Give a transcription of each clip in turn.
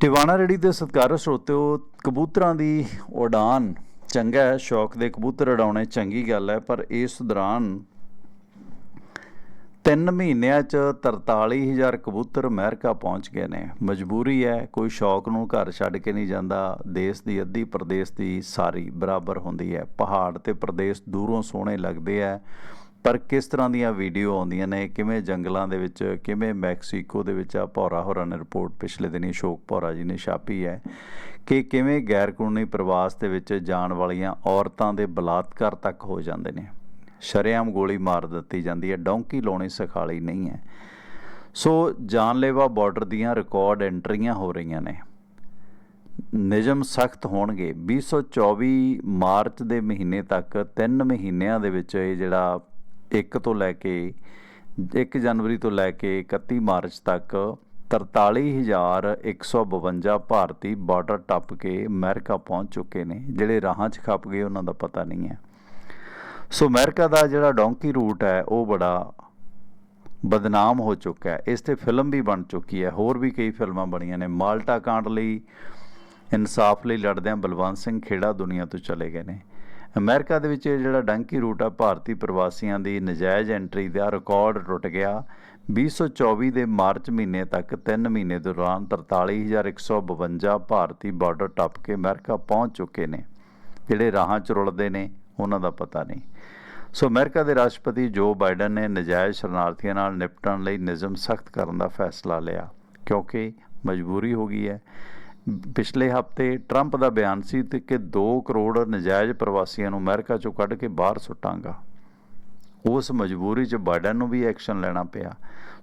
ਟਿਵਾਣਾ ਰੇੜੀ ਦੇ ਸਤਿਕਾਰ ਸਰੋਤਿਓ, ਕਬੂਤਰਾਂ ਦੀ ਉਡਾਨ ਚੰਗਾ ਹੈ, ਸ਼ੌਕ ਦੇ ਕਬੂਤਰ ਉਡਾਉਣੇ ਚੰਗੀ ਗੱਲ ਹੈ, ਪਰ ਇਸ ਦੌਰਾਨ ਤਿੰਨ ਮਹੀਨਿਆਂ 'ਚ 43000 ਕਬੂਤਰ ਅਮਰੀਕਾ ਪਹੁੰਚ ਗਏ ਨੇ। ਮਜਬੂਰੀ ਹੈ, ਕੋਈ ਸ਼ੌਕ ਨੂੰ ਘਰ ਛੱਡ ਕੇ ਨਹੀਂ ਜਾਂਦਾ। ਦੇਸ਼ ਦੀ ਅੱਧੀ, ਪ੍ਰਦੇਸ਼ ਦੀ ਸਾਰੀ ਬਰਾਬਰ ਹੁੰਦੀ ਹੈ। ਪਹਾੜ ਤੇ ਪ੍ਰਦੇਸ਼ ਦੂਰੋਂ ਸੋਹਣੇ ਲੱਗਦੇ ਆ ਪਰ ਕਿਸ ਤਰ੍ਹਾਂ ਦੀਆਂ ਵੀਡੀਓ ਆਉਂਦੀਆਂ ਨੇ? ਕਿਵੇਂ ਜੰਗਲਾਂ ਦੇ ਵਿੱਚ, ਕਿਵੇਂ ਮੈਕਸੀਕੋ ਦੇ ਵਿੱਚ ਆ ਭੌਰਾ ਹੋਰਾਂ ਨੇ ਰਿਪੋਰਟ ਪਿਛਲੇ ਦਿਨੀ ਸ਼ੋਕ ਭੌਰਾ ਜੀ ਨੇ ਛਾਪੀ ਹੈ ਕਿ ਕਿਵੇਂ ਗੈਰ ਕਾਨੂੰਨੀ ਪ੍ਰਵਾਸ ਦੇ ਵਿੱਚ ਜਾਣ ਵਾਲੀਆਂ ਔਰਤਾਂ ਦੇ ਬਲਾਤਕਾਰ ਤੱਕ ਹੋ ਜਾਂਦੇ ਨੇ। ਸ਼ਰੇਆਮ ਗੋਲੀ ਮਾਰ ਦਿੱਤੀ ਜਾਂਦੀ ਹੈ, ਡੌਂਕੀ ਲਾਉਣੀ ਸਖਾਲੀ ਨਹੀਂ ਹੈ। ਸੋ ਜਾਨਲੇਵਾ ਬਾਰਡਰ ਦੀਆਂ ਰਿਕਾਰਡ ਐਂਟਰੀਆਂ ਹੋ ਰਹੀਆਂ ਨੇ। ਨਿਯਮ ਸਖਤ ਹੋਣਗੇ। 2024 ਮਾਰਚ ਦੇ ਮਹੀਨੇ ਤੱਕ 3 ਮਹੀਨਿਆਂ ਦੇ ਵਿੱਚ ਇਹ ਜਿਹੜਾ 1 ਤੋਂ ਲੈ ਕੇ 1 ਜਨਵਰੀ ਤੋਂ ਲੈ ਕੇ 31 ਮਾਰਚ ਤੱਕ 43152 ਭਾਰਤੀ ਬਾਰਡਰ ਟੱਪ ਕੇ ਅਮਰੀਕਾ ਪਹੁੰਚ ਚੁੱਕੇ ਨੇ, ਜਿਹੜੇ ਰਾਹਾਂ 'ਚ ਖੱਪ ਗਏ, ਉਹਨਾਂ ਦਾ ਪਤਾ ਨਹੀਂ ਹੈ। ਸੋ ਅਮਰੀਕਾ ਦਾ ਜਿਹੜਾ ਡੌਂਕੀ ਰੂਟ ਹੈ, ਉਹ ਬੜਾ ਬਦਨਾਮ ਹੋ ਚੁੱਕਾ ਹੈ। ਇਸ ਤੇ ਫਿਲਮ ਵੀ ਬਣ ਚੁੱਕੀ ਹੈ, ਹੋਰ ਵੀ ਕਈ ਫਿਲਮਾਂ ਬਣੀਆਂ ਨੇ। ਮਾਲਟਾ ਕਾਂਡ ਲਈ ਇਨਸਾਫ ਲਈ ਲੜਦਿਆਂ ਬਲਵੰਤ ਸਿੰਘ ਖੇੜਾ ਦੁਨੀਆ ਤੋਂ ਚਲੇ ਗਏ ਨੇ। ਅਮਰੀਕਾ ਦੇ ਵਿੱਚ ਇਹ ਜਿਹੜਾ ਡੰਕੀ ਰੂਟ ਆ, ਭਾਰਤੀ ਪ੍ਰਵਾਸੀਆਂ ਦੀ ਨਜਾਇਜ਼ ਐਂਟਰੀ ਦਾ ਰਿਕਾਰਡ ਟੁੱਟ ਗਿਆ। 2024 ਦੇ ਮਾਰਚ ਮਹੀਨੇ ਤੱਕ 3 ਮਹੀਨੇ ਦੌਰਾਨ 43152 ਭਾਰਤੀ ਬਾਰਡਰ ਟੱਪ ਕੇ ਅਮਰੀਕਾ ਪਹੁੰਚ ਚੁੱਕੇ ਨੇ। ਜਿਹੜੇ ਰਾਹਾਂ 'ਚ ਰੁਲਦੇ ਨੇ, ਉਹਨਾਂ ਦਾ ਪਤਾ ਨਹੀਂ। ਸੋ ਅਮਰੀਕਾ ਦੇ ਰਾਸ਼ਟਰਪਤੀ ਜੋ ਬਾਈਡਨ ਨੇ ਨਜਾਇਜ਼ ਸ਼ਰਨਾਰਥੀਆਂ ਨਾਲ ਨਿਪਟਣ ਲਈ ਨਿਯਮ ਸਖਤ ਕਰਨ ਦਾ ਫੈਸਲਾ ਲਿਆ, ਕਿਉਂਕਿ ਮਜਬੂਰੀ ਹੋ ਗਈ ਹੈ। ਪਿਛਲੇ ਹਫ਼ਤੇ ਟਰੰਪ ਦਾ ਬਿਆਨ ਸੀ ਤੇ ਕਿ 2 ਕਰੋੜ ਨਜਾਇਜ਼ ਪ੍ਰਵਾਸੀਆਂ ਨੂੰ ਅਮਰੀਕਾ ਚੋਂ ਕੱਢ ਕੇ ਬਾਹਰ ਸੁੱਟਾਂਗਾ। ਉਸ ਮਜਬੂਰੀ 'ਚ ਬਾਈਡਨ ਨੂੰ ਵੀ ਐਕਸ਼ਨ ਲੈਣਾ ਪਿਆ।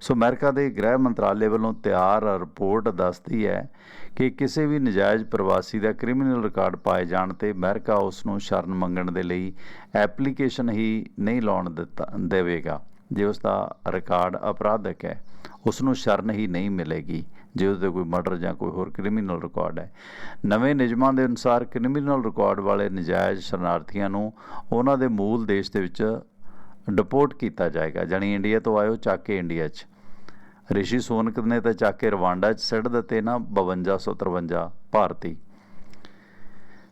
ਸੋ ਅਮਰੀਕਾ ਦੇ ਗ੍ਰਹਿ ਮੰਤਰਾਲੇ ਵੱਲੋਂ ਤਿਆਰ ਰਿਪੋਰਟ ਦੱਸਦੀ ਹੈ ਕਿ ਕਿਸੇ ਵੀ ਨਜਾਇਜ਼ ਪ੍ਰਵਾਸੀ ਦਾ ਕ੍ਰਿਮੀਨਲ ਰਿਕਾਰਡ ਪਾਏ ਜਾਣ ਤੇ ਅਮਰੀਕਾ ਉਸ ਨੂੰ ਸ਼ਰਨ ਮੰਗਣ ਦੇ ਲਈ ਐਪਲੀਕੇਸ਼ਨ ਹੀ ਨਹੀਂ ਲਾਉਣ ਦਿੱਤਾ, ਦੇਵੇਗਾ। ਜੇ ਉਸ ਦਾ ਰਿਕਾਰਡ ਅਪਰਾਧਕ ਹੈ ਉਸ ਨੂੰ ਸ਼ਰਨ ਹੀ ਨਹੀਂ ਮਿਲੇਗੀ, ਜੇ ਉਸ ਦੇ ਕੋਈ ਮਰਡਰ ਜਾਂ ਕੋਈ ਹੋਰ ਕ੍ਰਿਮੀਨਲ ਰਿਕਾਰਡ ਹੈ। ਨਵੇਂ ਨਿਯਮਾਂ ਦੇ ਅਨੁਸਾਰ ਕ੍ਰਿਮੀਨਲ ਰਿਕਾਰਡ ਵਾਲੇ ਨਜਾਇਜ਼ ਸ਼ਰਨਾਰਥੀਆਂ ਨੂੰ ਉਹਨਾਂ ਦੇ ਮੂਲ ਦੇਸ਼ ਦੇ ਵਿੱਚ ਡਿਪੋਰਟ ਕੀਤਾ ਜਾਏਗਾ ਜਾਨੀ ਇੰਡੀਆ ਤੋਂ ਆਇਓ ਚੱਕ ਕੇ ਇੰਡੀਆ 'ਚ। ਰਿਸ਼ੀ ਸੋਨਕ ਨੇ ਤਾਂ ਚੱਕ ਕੇ ਰਵਾਂਡਾ 'ਚ ਸਿੱਟ ਦਿੱਤੇ ਨਾ 5253 ਭਾਰਤੀ।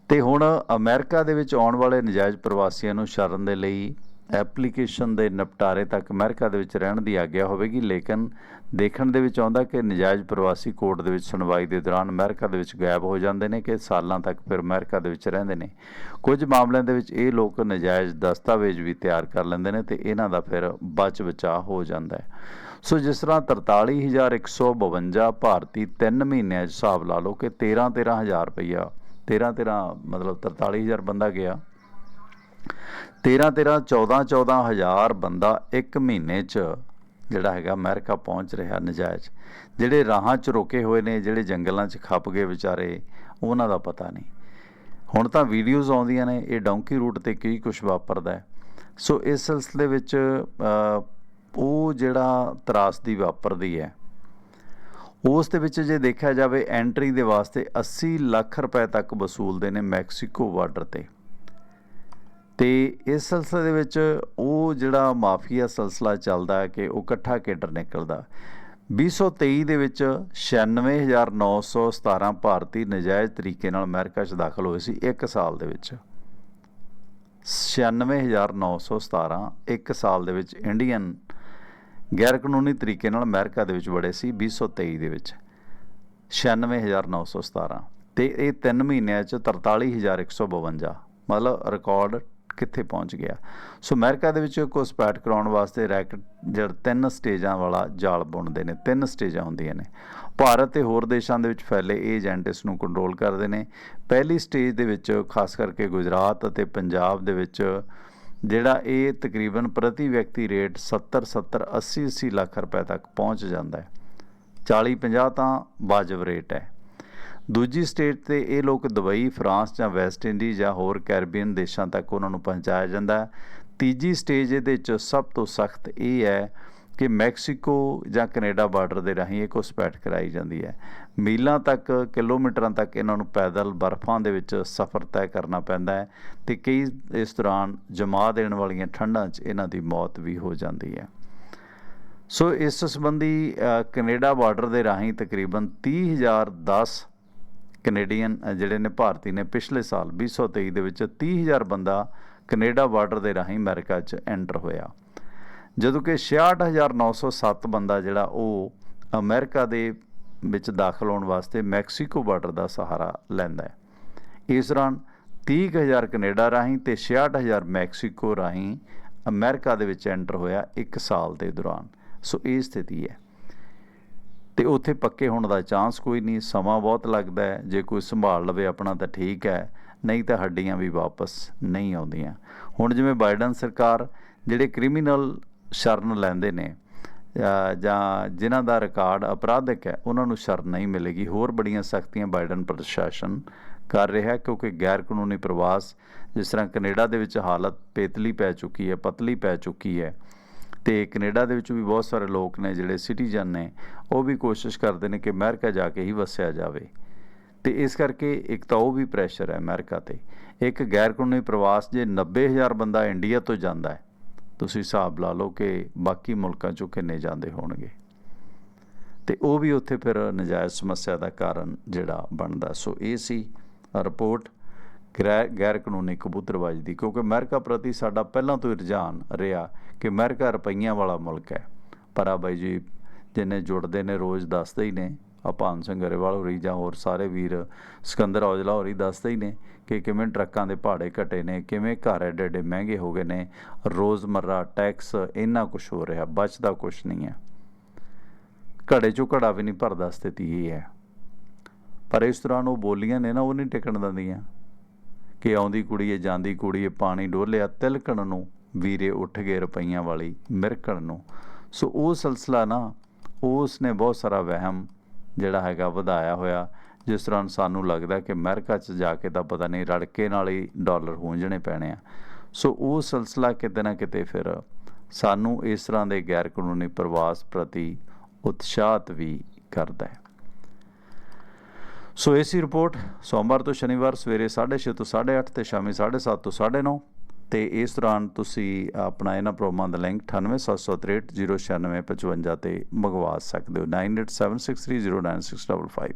ਤੇ ਹੁਣ ਅਮਰੀਕਾ ਦੇ ਵਿੱਚ ਆਉਣ ਵਾਲੇ ਨਜਾਇਜ਼ ਪ੍ਰਵਾਸੀਆਂ ਨੂੰ ਸ਼ਰਨ ਦੇ ਲਈ ਐਪਲੀਕੇਸ਼ਨ ਦੇ ਨਿਪਟਾਰੇ ਤੱਕ ਅਮਰੀਕਾ ਦੇ ਵਿੱਚ ਰਹਿਣ ਦੀ ਆਗਿਆ ਹੋਵੇਗੀ, ਲੇਕਿਨ ਦੇਖਣ ਦੇ ਵਿੱਚ ਆਉਂਦਾ ਕਿ ਨਜਾਇਜ਼ ਪ੍ਰਵਾਸੀ ਕੋਰਟ ਦੇ ਵਿੱਚ ਸੁਣਵਾਈ ਦੇ ਦੌਰਾਨ ਅਮਰੀਕਾ ਦੇ ਵਿੱਚ ਗਾਇਬ ਹੋ ਜਾਂਦੇ ਨੇ ਕਿ ਸਾਲਾਂ ਤੱਕ ਫਿਰ ਅਮਰੀਕਾ ਦੇ ਵਿੱਚ ਰਹਿੰਦੇ ਨੇ। ਕੁਝ ਮਾਮਲਿਆਂ ਦੇ ਵਿੱਚ ਇਹ ਲੋਕ ਨਜਾਇਜ਼ ਦਸਤਾਵੇਜ਼ ਵੀ ਤਿਆਰ ਕਰ ਲੈਂਦੇ ਨੇ ਤੇ ਇਹਨਾਂ ਦਾ ਫਿਰ ਬਚ ਬਚਾ ਹੋ ਜਾਂਦਾ ਹੈ। ਸੋ ਜਿਸ ਤਰ੍ਹਾਂ 43152 ਭਾਰਤੀ 3 ਮਹੀਨਿਆਂ 'ਚ ਹਿਸਾਬ ਲਾ ਲਓ ਕਿ 13 13000 ਰੁਪਈਆ 13 13 ਮਤਲਬ 43000 ਬੰਦਾ ਗਿਆ 13 13 14 14000 ਬੰਦਾ ਇੱਕ ਮਹੀਨੇ 'ਚ ਜਿਹੜਾ ਹੈਗਾ ਅਮਰੀਕਾ ਪਹੁੰਚ ਰਿਹਾ ਨਜਾਇਜ਼। ਜਿਹੜੇ ਰਾਹਾਂ 'ਚ ਰੋਕੇ ਹੋਏ ਨੇ, ਜਿਹੜੇ ਜੰਗਲਾਂ 'ਚ ਖੱਪ ਗਏ ਵਿਚਾਰੇ, ਉਹਨਾਂ ਦਾ ਪਤਾ ਨਹੀਂ। ਹੁਣ ਤਾਂ ਵੀਡੀਓਜ਼ ਆਉਂਦੀਆਂ ਨੇ, ਇਹ ਡੌਂਕੀ ਰੂਟ ਤੇ ਕੀ ਕੁਝ ਵਾਪਰਦਾ ਹੈ। ਸੋ ਇਸ ਸਿਲਸਿਲੇ ਵਿੱਚ ਉਹ ਜਿਹੜਾ ਤਰਾਸਦੀ ਵਾਪਰਦੀ ਹੈ, ਉਸ ਦੇ ਵਿੱਚ ਜੇ ਦੇਖਿਆ ਜਾਵੇ, ਐਂਟਰੀ ਦੇ ਵਾਸਤੇ 80 ਲੱਖ ਰੁਪਏ ਤੱਕ ਵਸੂਲਦੇ ਨੇ ਮੈਕਸੀਕੋ ਬਾਰਡਰ ਤੇ। ਤੇ ਇਸ ਸਿਲਸਿਲੇ ਦੇ ਵਿੱਚ ਉਹ ਜਿਹੜਾ ਮਾਫੀਆ ਸਿਲਸਿਲਾ ਚੱਲਦਾ ਕਿ ਉਹ ਇਕੱਠਾ ਕੇਡਰ ਨਿਕਲਦਾ। 2023 ਦੇ ਵਿੱਚ 96917 ਭਾਰਤੀ ਨਜਾਇਜ਼ ਤਰੀਕੇ ਨਾਲ ਅਮਰੀਕਾ 'ਚ ਦਾਖਲ ਹੋਏ ਸੀ 1 ਸਾਲ ਦੇ ਵਿੱਚ। 96917 1 ਸਾਲ ਦੇ ਵਿੱਚ ਇੰਡੀਅਨ ਗੈਰ ਕਾਨੂੰਨੀ ਤਰੀਕੇ ਨਾਲ ਅਮਰੀਕਾ ਦੇ ਵਿੱਚ ਵੜੇ ਸੀ 2023 ਦੇ ਵਿੱਚ। 96917 ਤੇ ਇਹ 3 ਮਹੀਨਿਆਂ 'ਚ 43152 ਮਤਲਬ ਰਿਕਾਰਡ ਕਿੱਥੇ ਪਹੁੰਚ ਗਿਆ। ਸੋ ਅਮਰੀਕਾ ਦੇ ਵਿੱਚ ਘੁਸਪੈਠ ਕਰਾਉਣ ਵਾਸਤੇ ਰੈਕਟ ਜਿਹੜਾ ਤਿੰਨ ਸਟੇਜਾਂ ਵਾਲਾ ਜਾਲ ਬੁਣਦੇ ਨੇ, ਤਿੰਨ ਸਟੇਜਾਂ ਹੁੰਦੀਆਂ ਨੇ। ਭਾਰਤ ਤੇ ਹੋਰ ਦੇਸ਼ਾਂ ਦੇ ਵਿੱਚ ਫੈਲੇ ਇਹ ਏਜੰਟ ਇਸ ਨੂੰ ਕੰਟਰੋਲ ਕਰਦੇ ਨੇ। ਪਹਿਲੀ ਸਟੇਜ ਦੇ ਵਿੱਚ, ਖਾਸ ਕਰਕੇ ਗੁਜਰਾਤ ਅਤੇ ਪੰਜਾਬ ਦੇ ਵਿੱਚ, ਜਿਹੜਾ ਇਹ ਤਕਰੀਬਨ ਪ੍ਰਤੀ ਵਿਅਕਤੀ ਰੇਟ 70 70 80 80 ਲੱਖ ਰੁਪਏ ਤੱਕ ਪਹੁੰਚ ਜਾਂਦਾ ਹੈ। 40 50 ਤਾਂ ਵਾਜਬ ਰੇਟ ਹੈ। ਦੂਜੀ ਸਟੇਟ ਤੇ ਇਹ ਲੋਕ ਦੁਬਈ, ਫਰਾਂਸ ਜਾਂ ਵੈਸਟ ਇੰਡੀਜ਼ ਜਾਂ ਹੋਰ ਕੈਰੀਬੀਅਨ ਦੇਸ਼ਾਂ ਤੱਕ ਉਹਨਾਂ ਨੂੰ ਪਹੁੰਚਾਇਆ ਜਾਂਦਾ ਤੀਜੀ ਸਟੇਜ ਇਹਦੇ 'ਚ ਸਭ ਤੋਂ ਸਖਤ ਇਹ ਹੈ ਕਿ ਮੈਕਸੀਕੋ ਜਾਂ ਕੈਨੇਡਾ ਬਾਰਡਰ ਦੇ ਰਾਹੀਂ ਇਹ ਘੁਸਪੈਠ ਕਰਾਈ ਜਾਂਦੀ ਹੈ। ਮੀਲਾਂ ਤੱਕ, ਕਿਲੋਮੀਟਰਾਂ ਤੱਕ ਇਹਨਾਂ ਨੂੰ ਪੈਦਲ ਬਰਫ਼ਾਂ ਦੇ ਵਿੱਚ ਸਫ਼ਰ ਤੈਅ ਕਰਨਾ ਪੈਂਦਾ ਹੈ ਤੇ ਕਈ ਇਸ ਦੌਰਾਨ ਜਮਾ ਦੇਣ ਵਾਲੀਆਂ ਠੰਡਾਂ 'ਚ ਇਹਨਾਂ ਦੀ ਮੌਤ ਵੀ ਹੋ ਜਾਂਦੀ ਹੈ। ਸੋ ਇਸ ਸੰਬੰਧੀ ਕੈਨੇਡਾ ਬਾਰਡਰ ਦੇ ਰਾਹੀਂ ਤਕਰੀਬਨ 30010 ਕੈਨੇਡੀਅਨ ਜਿਹੜੇ ਨੇ ਭਾਰਤੀ ਨੇ, ਪਿਛਲੇ ਸਾਲ 2023 ਦੇ ਵਿੱਚ 30000 ਬੰਦਾ ਕੈਨੇਡਾ ਬਾਰਡਰ ਦੇ ਰਾਹੀਂ ਅਮਰੀਕਾ 'ਚ ਐਂਟਰ ਹੋਇਆ। ਜਦੋਂ ਕਿ 66907 ਬੰਦਾ ਜਿਹੜਾ ਉਹ ਅਮਰੀਕਾ ਦੇ ਵਿੱਚ ਦਾਖਲ ਹੋਣ ਵਾਸਤੇ ਮੈਕਸੀਕੋ ਬਾਰਡਰ ਦਾ ਸਹਾਰਾ ਲੈਂਦਾ ਹੈ। ਇਸ ਦੌਰਾਨ 30000 ਕੈਨੇਡਾ ਰਾਹੀਂ ਤੇ 66000 ਮੈਕਸੀਕੋ ਰਾਹੀਂ ਅਮਰੀਕਾ ਦੇ ਵਿੱਚ ਐਂਟਰ ਹੋਇਆ 1 ਸਾਲ ਦੇ ਦੌਰਾਨ। ਸੋ ਇਹ ਸਥਿਤੀ ਹੈ। ਤੇ ਉੱਥੇ ਪੱਕੇ ਹੋਣ ਦਾ ਚਾਂਸ ਕੋਈ ਨਹੀਂ, ਸਮਾਂ ਬਹੁਤ ਲੱਗਦਾ ਹੈ। ਜੇ ਕੋਈ ਸੰਭਾਲ ਲਵੇ ਆਪਣਾ ਤਾਂ ਠੀਕ ਹੈ, ਨਹੀਂ ਤਾਂ ਹੱਡੀਆਂ ਵੀ ਵਾਪਸ ਨਹੀਂ ਆਉਂਦੀਆਂ। ਹੁਣ ਜਿਵੇਂ ਬਾਈਡਨ ਸਰਕਾਰ ਜਿਹੜੇ ਕ੍ਰਿਮੀਨਲ ਸ਼ਰਨ ਲੈਂਦੇ ਨੇ ਜਾਂ ਜਿਨ੍ਹਾਂ ਦਾ ਰਿਕਾਰਡ ਅਪਰਾਧਿਕ ਹੈ, ਉਹਨਾਂ ਨੂੰ ਸ਼ਰਨ ਨਹੀਂ ਮਿਲੇਗੀ। ਹੋਰ ਬੜੀਆਂ ਸਖਤੀਆਂ ਬਾਈਡਨ ਪ੍ਰਸ਼ਾਸਨ ਕਰ ਰਿਹਾ ਕਿਉਂਕਿ ਗੈਰ ਕਾਨੂੰਨੀ ਪ੍ਰਵਾਸ, ਜਿਸ ਤਰ੍ਹਾਂ ਕੈਨੇਡਾ ਦੇ ਵਿੱਚ ਹਾਲਤ ਪੇਤਲੀ ਪੈ ਚੁੱਕੀ ਹੈ, ਪਤਲੀ ਪੈ ਚੁੱਕੀ ਹੈ ਤੇ ਕੈਨੇਡਾ ਦੇ ਵਿੱਚ ਵੀ ਬਹੁਤ ਸਾਰੇ ਲੋਕ ਨੇ ਜਿਹੜੇ ਸਿਟੀਜ਼ਨ ਨੇ, ਉਹ ਵੀ ਕੋਸ਼ਿਸ਼ ਕਰਦੇ ਨੇ ਕਿ ਅਮਰੀਕਾ ਜਾ ਕੇ ਹੀ ਵਸਿਆ ਜਾਵੇ। ਤੇ ਇਸ ਕਰਕੇ ਇੱਕ ਤਾਂ ਉਹ ਵੀ ਪ੍ਰੈਸ਼ਰ ਹੈ ਅਮਰੀਕਾ ਤੇ। ਇੱਕ ਗੈਰ ਕਾਨੂੰਨੀ ਪ੍ਰਵਾਸ ਜੇ 90000 ਬੰਦਾ ਇੰਡੀਆ ਤੋਂ ਜਾਂਦਾ ਹੈ, ਤੁਸੀਂ ਹਿਸਾਬ ਲਾ ਲਓ ਕਿ ਬਾਕੀ ਮੁਲਕਾਂ ਚੋਂ ਕਿੰਨੇ ਜਾਂਦੇ ਹੋਣਗੇ। ਤੇ ਉਹ ਵੀ ਉੱਥੇ ਫਿਰ ਨਜਾਇਜ਼ ਸਮੱਸਿਆ ਦਾ ਕਾਰਨ ਜਿਹੜਾ ਬਣਦਾ। ਸੋ ਇਹ ਸੀ ਰਿਪੋਰਟ। ਗੈਰ ਗੈਰ ਕਾਨੂੰਨੀ ਕਬੂਤਰਬਾਜ਼ੀ ਦੀ, ਕਿਉਂਕਿ ਅਮਰੀਕਾ ਪ੍ਰਤੀ ਸਾਡਾ ਪਹਿਲਾਂ ਤੋਂ ਰੁਝਾਨ ਰਿਹਾ ਕਿ ਅਮਰੀਕਾ ਰੁਪਈਆਂ ਵਾਲਾ ਮੁਲਕ ਹੈ। ਪਰ ਆ ਬਾਈ ਜੀ, ਜਿੰਨੇ ਜੁੜਦੇ ਨੇ, ਰੋਜ਼ ਦੱਸਦੇ ਹੀ ਨੇ ਆ ਸਿੰਘ ਗਰੇਵਾਲ ਹੋਰੀ ਜਾਂ ਹੋਰ ਸਾਰੇ ਵੀਰ, ਸਿਕੰਦਰ ਔਜਲਾ ਹੋਰੀ ਦੱਸਦੇ ਹੀ ਨੇ ਕਿ ਕਿਵੇਂ ਟਰੱਕਾਂ ਦੇ ਭਾੜੇ ਘਟੇ ਨੇ, ਕਿਵੇਂ ਘਰ ਐਡੇ ਐਡੇ ਮਹਿੰਗੇ ਹੋ ਗਏ ਨੇ, ਰੋਜ਼ਮਰਰਾ ਟੈਕਸ ਇੰਨਾ ਕੁਝ ਹੋ ਰਿਹਾ, ਬਚਦਾ ਕੁਝ ਨਹੀਂ ਹੈ। ਘੜੇ ਚੋਂ ਘੜਾ ਵੀ ਨਹੀਂ ਭਰਦਾ ਸਥਿਤੀ ਇਹ ਹੈ। ਪਰ ਇਸ ਦੌਰਾਨ ਉਹ ਬੋਲੀਆਂ ਨੇ ਨਾ, ਉਹ ਨਹੀਂ ਟਿਕਣ ਦਿੰਦੀਆਂ। ਕਿ ਆਉਂਦੀ ਕੁੜੀਏ, ਜਾਂਦੀ ਕੁੜੀਏ, ਪਾਣੀ ਡੋਲਿਆ, ਤਿਲਕਣ ਨੂੰ ਵੀਰੇ ਉੱਠ ਗਏ ਰੁਪਈਆਂ ਵਾਲੀ ਮਿਰਕਣ ਨੂੰ। ਸੋ ਉਹ ਸਿਲਸਿਲਾ ਨਾ ਉਸ ਨੇ ਬਹੁਤ ਸਾਰਾ ਵਹਿਮ ਜਿਹੜਾ ਹੈਗਾ ਵਧਾਇਆ ਹੋਇਆ, ਜਿਸ ਤਰ੍ਹਾਂ ਸਾਨੂੰ ਲੱਗਦਾ ਕਿ ਅਮਰੀਕਾ 'ਚ ਜਾ ਕੇ ਤਾਂ ਪਤਾ ਨਹੀਂ ਰੜਕੇ ਨਾਲ ਹੀ ਡਾਲਰ ਹੂੰਜਣੇ ਪੈਣੇ ਆ। ਸੋ ਉਹ ਸਿਲਸਿਲਾ ਕਿਤੇ ਨਾ ਕਿਤੇ ਫਿਰ ਸਾਨੂੰ ਇਸ ਤਰ੍ਹਾਂ ਦੇ ਗੈਰ ਕਾਨੂੰਨੀ ਪ੍ਰਵਾਸ ਪ੍ਰਤੀ ਉਤਸ਼ਾਹਤ ਵੀ ਕਰਦਾ ਹੈ। ਸੋ ਇਸੀ ਰਿਪੋਰਟ ਸੋਮਵਾਰ ਤੋਂ ਸ਼ਨੀਵਾਰ ਸਵੇਰੇ 6:30 ਤੋਂ 8:30 ਤੇ ਸ਼ਾਮੀ 7:30 ਤੋਂ 9:30 ਤੇ ਇਸ ਦੌਰਾਨ ਤੁਸੀਂ ਆਪਣਾ ਇਹਨਾਂ ਪ੍ਰੋਗਰਾਮਾਂ ਦਾ ਲਿੰਕ 9876309655 ਤੇ ਮੰਗਵਾ ਸਕਦੇ ਹੋ। 9876309655